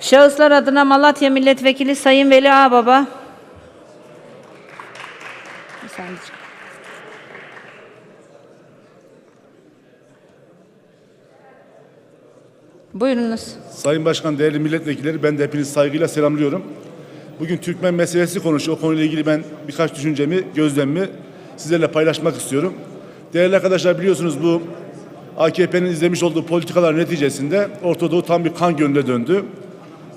Şahıslar adına Malatya Milletvekili Sayın Veli Ağbaba. Buyurunuz. Sayın Başkan, değerli milletvekilleri ben de hepinizi saygıyla selamlıyorum. Bugün Türkmen meselesi konuşuyor. O konuyla ilgili ben birkaç düşüncemi, gözlemimi sizlerle paylaşmak istiyorum. Değerli arkadaşlar biliyorsunuz bu AKP'nin izlemiş olduğu politikalar neticesinde Orta Doğu tam bir kan gölüne döndü.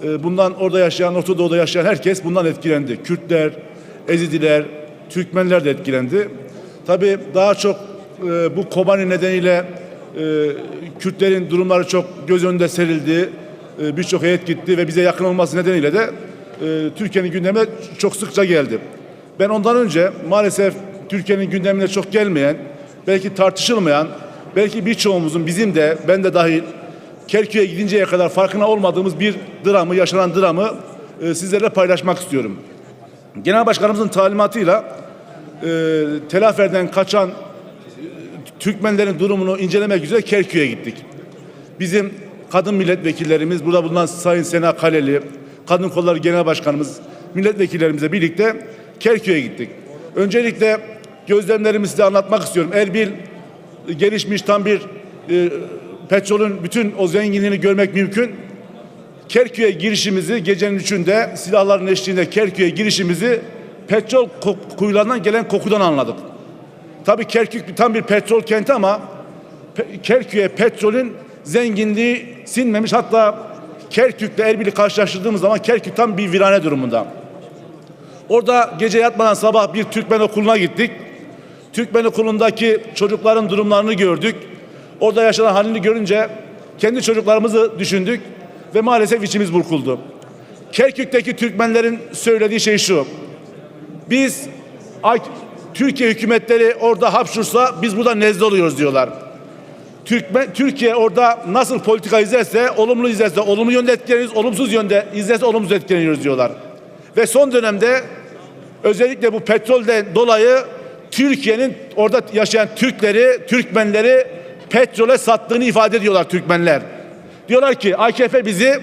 Ee, Bundan orada yaşayan, Orta Doğu'da yaşayan herkes bundan etkilendi. Kürtler, Ezidiler, Türkmenler de etkilendi. Tabii daha çok e, bu Kobani nedeniyle e, Kürtlerin durumları çok göz önünde serildi. E, Birçok heyet gitti ve bize yakın olması nedeniyle de e, Türkiye'nin gündemine çok sıkça geldi. Ben ondan önce maalesef Türkiye'nin gündemine çok gelmeyen, belki tartışılmayan, belki birçoğumuzun bizim de ben de dahil Kerkük'e gidinceye kadar farkına olmadığımız bir dramı, yaşanan dramı e, sizlerle paylaşmak istiyorum. Genel Başkanımızın talimatıyla e, Telafer'den kaçan e, Türkmenlerin durumunu incelemek üzere Kerkük'e gittik. Bizim kadın milletvekillerimiz, burada bulunan Sayın Sena Kaleli, Kadın Kolları Genel Başkanımız, milletvekillerimizle birlikte Kerkük'e gittik. Öncelikle gözlemlerimi size anlatmak istiyorum. Erbil e, gelişmiş tam bir e, petrolün bütün o zenginliğini görmek mümkün. Kerkük'e girişimizi gecenin üçünde silahların eşliğinde Kerkük'e girişimizi petrol kuyularından gelen kokudan anladık. Tabii Kerkük tam bir petrol kenti ama Pe- Kerkük'e petrolün zenginliği sinmemiş. Hatta Kerkük'le Erbil'i karşılaştırdığımız zaman Kerkük tam bir virane durumunda. Orada gece yatmadan sabah bir Türkmen okuluna gittik. Türkmen okulundaki çocukların durumlarını gördük. Orada yaşanan halini görünce kendi çocuklarımızı düşündük ve maalesef içimiz burkuldu. Kerkük'teki Türkmenlerin söylediği şey şu. Biz Türkiye hükümetleri orada hapşursa biz burada nezle oluyoruz diyorlar. Türkmen, Türkiye orada nasıl politika izlerse, olumlu izlerse olumlu yönde etkileniyoruz, olumsuz yönde izlerse olumsuz etkileniyoruz diyorlar. Ve son dönemde özellikle bu petrolden dolayı Türkiye'nin orada yaşayan Türkleri, Türkmenleri petrole sattığını ifade ediyorlar Türkmenler. Diyorlar ki AKP bizi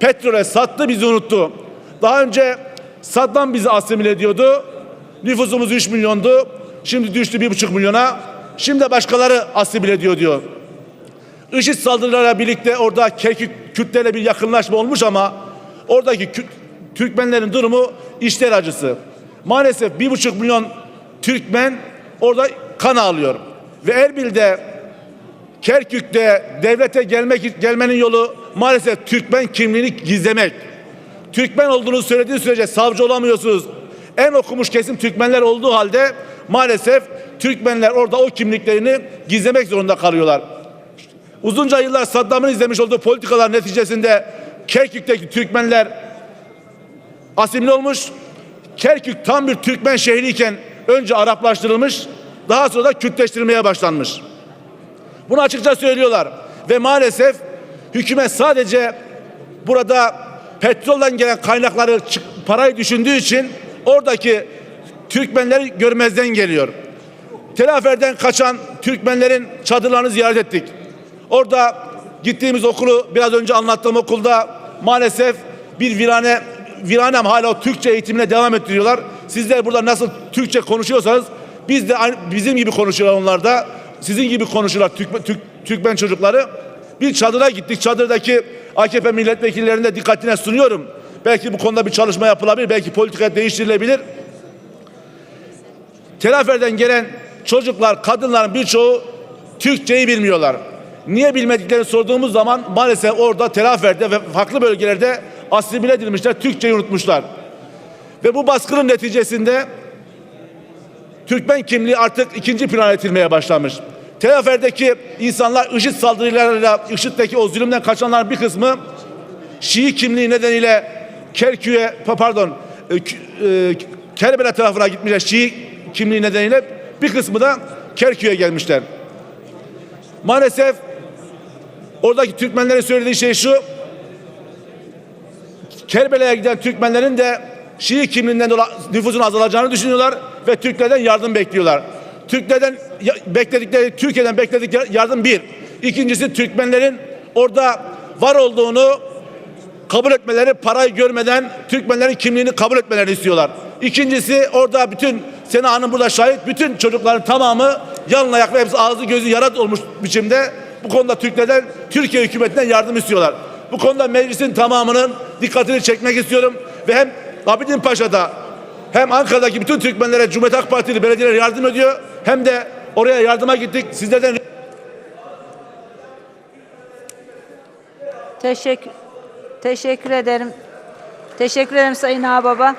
petrole sattı, bizi unuttu. Daha önce Saddam bizi asimile ediyordu. Nüfusumuz 3 milyondu. Şimdi düştü 1,5 milyona. Şimdi başkaları asimile ediyor diyor. IŞİD saldırılarıyla birlikte orada Kerkük Kürtlerle bir yakınlaşma olmuş ama oradaki Türkmenlerin durumu işler acısı. Maalesef bir buçuk milyon Türkmen orada kan ağlıyor. Ve Erbil'de Kerkük'te devlete gelmek gelmenin yolu maalesef Türkmen kimliğini gizlemek. Türkmen olduğunu söylediği sürece savcı olamıyorsunuz. En okumuş kesim Türkmenler olduğu halde maalesef Türkmenler orada o kimliklerini gizlemek zorunda kalıyorlar. Uzunca yıllar Saddam'ın izlemiş olduğu politikalar neticesinde Kerkük'teki Türkmenler asimile olmuş. Kerkük tam bir Türkmen şehriyken önce Araplaştırılmış, daha sonra da Kürtleştirilmeye başlanmış. Bunu açıkça söylüyorlar. Ve maalesef hükümet sadece burada petrolden gelen kaynakları parayı düşündüğü için oradaki Türkmenleri görmezden geliyor. Telafer'den kaçan Türkmenlerin çadırlarını ziyaret ettik. Orada gittiğimiz okulu biraz önce anlattığım okulda maalesef bir virane viranem hala o Türkçe eğitimine devam ettiriyorlar. Sizler burada nasıl Türkçe konuşuyorsanız biz de aynı, bizim gibi konuşuyorlar onlar da. Sizin gibi konuşuyorlar Türk, Türk, Türkmen çocukları. Bir çadıra gittik. Çadırdaki AKP milletvekillerine de dikkatine sunuyorum. Belki bu konuda bir çalışma yapılabilir. Belki politika değiştirilebilir. Telafer'den gelen çocuklar, kadınların birçoğu Türkçeyi bilmiyorlar. Niye bilmediklerini sorduğumuz zaman maalesef orada Telafer'de ve farklı bölgelerde asimile edilmişler, Türkçeyi unutmuşlar. Ve bu baskının neticesinde Türkmen kimliği artık ikinci plana itilmeye başlamış. Telafer'deki insanlar IŞİD saldırılarıyla, IŞİD'deki o zulümden kaçanların bir kısmı Şii kimliği nedeniyle Kerkük'e, pardon, e, e, Kerbela tarafına gitmişler Şii kimliği nedeniyle. Bir kısmı da Kerkük'e gelmişler. Maalesef oradaki Türkmenlerin söylediği şey şu. Kerbela'ya giden Türkmenlerin de Şii kimliğinden dolayı nüfusun azalacağını düşünüyorlar ve Türklerden yardım bekliyorlar. Türklerden bekledikleri, Türkiye'den bekledikleri yardım bir. İkincisi Türkmenlerin orada var olduğunu kabul etmeleri parayı görmeden Türkmenlerin kimliğini kabul etmelerini istiyorlar. İkincisi orada bütün Sena Hanım burada şahit bütün çocukların tamamı yalın ayak ve hepsi ağzı gözü yara olmuş biçimde bu konuda Türklerden Türkiye hükümetinden yardım istiyorlar. Bu konuda meclisin tamamının dikkatini çekmek istiyorum ve hem Abidin Paşa'da hem Ankara'daki bütün Türkmenlere Cumhuriyet Halk Partili belediyeler yardım ediyor hem de oraya yardıma gittik. Sizlerden Teşekkür, teşekkür ederim. Teşekkür ederim Sayın Ağababa.